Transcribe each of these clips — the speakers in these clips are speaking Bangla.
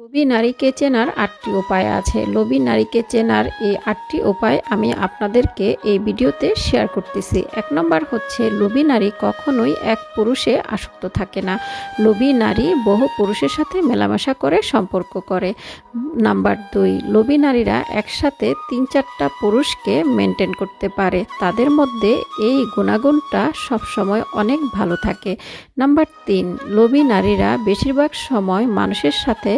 লোভী নারীকে চেনার আটটি উপায় আছে। লোভী নারীকে চেনার এই আটটি উপায় আমি আপনাদেরকে এই ভিডিওতে শেয়ার করতেছি। এক নম্বর হচ্ছে, লোভী নারী কখনোই এক পুরুষে আসক্ত থাকে না। লোভী নারী বহু পুরুষের সাথে মেলামেশা করে, সম্পর্ক করে। নাম্বার দুই, লোভী নারীরা একসাথে তিন চারটা পুরুষকে মেনটেন করতে পারে। তাদের মধ্যে এই গুণাগুণটা সবসময় অনেক ভালো থাকে। নাম্বার তিন, লোভী নারীরা বেশিরভাগ সময় মানুষের সাথে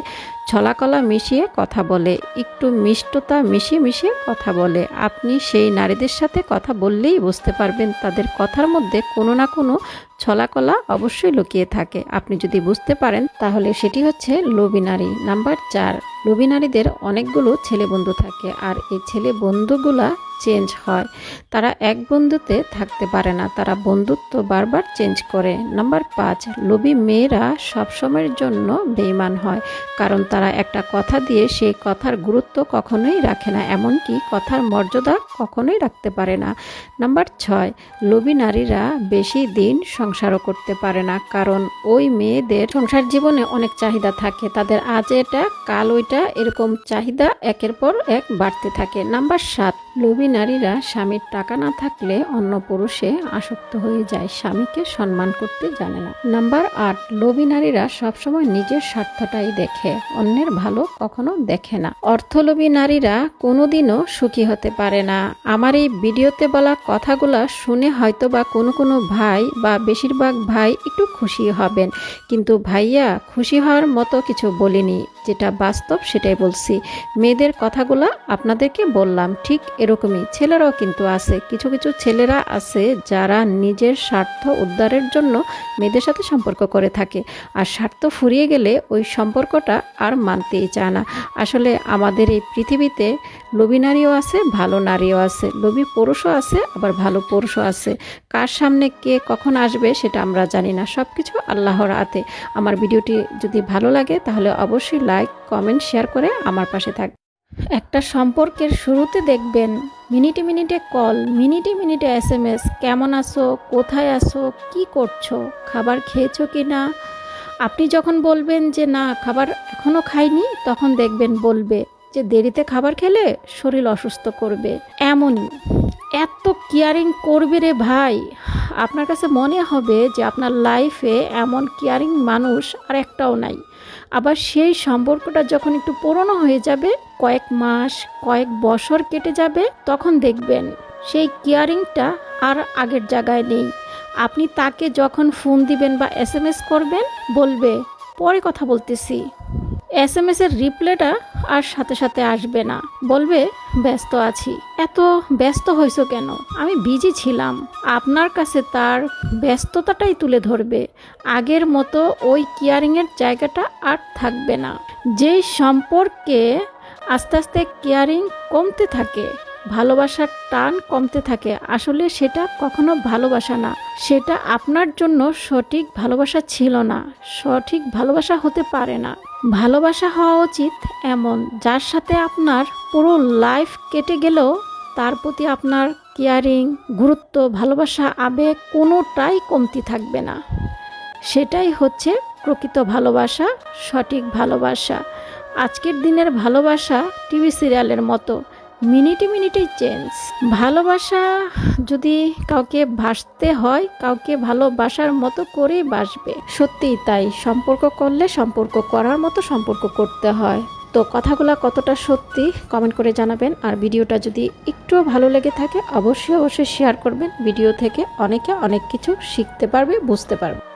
ছলাকলা মিশিয়ে কথা বলে, একটু মিষ্টতা মিশিয়ে মিশিয়ে কথা বলে। আপনি সেই নারীদের সাথে কথা বললেই বুঝতে পারবেন তাদের কথার মধ্যে কোনো না কোনো ছলাকলা অবশ্যই লুকিয়ে থাকে। আপনি যদি বুঝতে পারেন, তাহলে সেটি হচ্ছে লোভী নারী। নাম্বার চার, লোভী নারীদের অনেকগুলো ছেলে বন্ধু থাকে, আর এই ছেলে বন্ধুগুলা চেঞ্জ হয়। তারা এক বন্ধুতে থাকতে পারে না। তারা বন্ধুত্ব বারবার চেঞ্জ করে। নাম্বার পাঁচ, লোভী মেয়েরা সবসময়ের জন্য বেইমান হয়, কারণ তারা একটা কথা দিয়ে সেই কথার গুরুত্ব কখনোই রাখে না, এমনকি কথার মর্যাদা কখনোই রাখতে পারে না। নাম্বার ছয়, লোভী নারীরা বেশি দিন সংসারও করতে পারে না, কারণ ওই মেয়েদের সংসার জীবনে অনেক চাহিদা থাকে। তাদের আজ এটা, কাল ওইটা, এরকম চাহিদা একের পর এক বাড়তে থাকে। নাম্বার সাত, লোভী নারীরা স্বামীর টাকা না থাকলে অন্য পুরুষে আসক্ত হয়ে যায়, স্বামীকে সম্মান করতে জানে না। নাম্বার আট, লোভী নারীরা সবসময় নিজের স্বার্থটাই দেখে, অন্যের ভালো কখনো দেখে না। অর্থলোভী নারীরা কোনোদিনও সুখী হতে পারে না। আমার এই ভিডিওতে বলা কথাগুলা শুনে হয়তো বা কোনো কোনো ভাই বা বেশিরভাগ ভাই একটু খুশি হবেন। কিন্তু ভাইয়া খুশি হওয়ার মতো কিছু বলিনি। যেটা বাস্তব সেটাই বলছি। মেয়েদের কথাগুলো আপনাদেরকে বললাম, ঠিক এরকমই। ছেলেরাও কিন্তু আছে। কিছু কিছু ছেলেরা আছে যারা নিজের স্বার্থ উদ্ধারের জন্য মেয়েদের সাথে সম্পর্ক করে থাকে। আর স্বার্থ ফুরিয়ে গেলে ওই সম্পর্কটা আর মানতেই চায় না। আসলে আমাদের এই পৃথিবীতে লোভী নারীও আছে, ভালো নারীও আছে। লোভী পুরুষও আছে, আবার ভালো পুরুষও আছে। কার সামনে কে কখন আসবে সেটা আমরা জানি না। সব কিছু আল্লাহর হাতে। আমার ভিডিওটি যদি ভালো লাগে তাহলে অবশ্যই লাইক, কমেন্ট, শেয়ার করে আমার পাশে থাকবে একটা সম্পর্কের শুরুতে দেখবেন মিনিটে মিনিটে কল, মিনিটে মিনিটে এস এম এস কেমন আসো কোথায় আসো কি করছ, খাবার খেয়েছো কি না? আপনি যখন বলবেন যে না, খাবার এখনও খাইনি, তখন দেখবেন বলবে যে দেরিতে খাবার খেলে শরীর অসুস্থ করবে। এমনই, এত কেয়ারিং করবে রে ভাই। আপনার কাছে মনে হবে যে আপনার লাইফে এমন কেয়ারিং মানুষ আর একটাও নাই। আবার সেই সম্পর্কটা যখন একটু পুরনো হয়ে যাবে, কয়েক মাস, কয়েক বছর কেটে যাবে, তখন দেখবেন সেই কেয়ারিংটা আর আগের জায়গায় নেই। আপনি তাকে যখন ফোন দিবেন বা এস করবেন, বলবে, পরে কথা বলতেছি। এস এম এসের রিপ্লাইটা আর সাথে সাথে আসবে না। বলবে, ব্যস্ত আছি। এত ব্যস্ত হয়েছো কেন? আমি বিজি ছিলাম। আপনার কাছে তার ব্যস্ততাটাই তুলে ধরবে। আগের মতো ওই কেয়ারিংয়ের জায়গাটা আর থাকবে না। যেই সম্পর্কে আস্তে আস্তে কেয়ারিং কমতে থাকে, ভালোবাসার টান কমতে থাকে, আসলে সেটা কখনো ভালোবাসা না। সেটা আপনার জন্য সঠিক ভালোবাসা ছিল না। সঠিক ভালোবাসা হতে পারে না। ভালোবাসা হওয়া উচিত এমন, যার সাথে আপনার পুরো লাইফ কেটে গেলেও তার প্রতি আপনার কেয়ারিং গুরুত্ব, ভালোবাসা, আবেগ কোনোটাই কমতি থাকবে না। সেটাই হচ্ছে প্রকৃত ভালোবাসা, সঠিক ভালোবাসা। আজকের দিনের ভালোবাসা টিভি সিরিয়ালের মতো। মিনিটে মিনিটেই চেঞ্জ ভালোবাসা যদি কাউকে ভাসতে হয়, কাউকে ভালোবাসার মতো করেই বাসবে। সত্যিই তাই, সম্পর্ক করলে সম্পর্ক করার মতো সম্পর্ক করতে হয়। তো কথাগুলো কতটা সত্যি কমেন্ট করে জানাবেন, আর ভিডিওটা যদি একটুও ভালো লেগে থাকে, অবশ্যই অবশ্যই শেয়ার করবেন। ভিডিও থেকে অনেকে অনেক কিছু শিখতে পারবে, বুঝতে পারবে।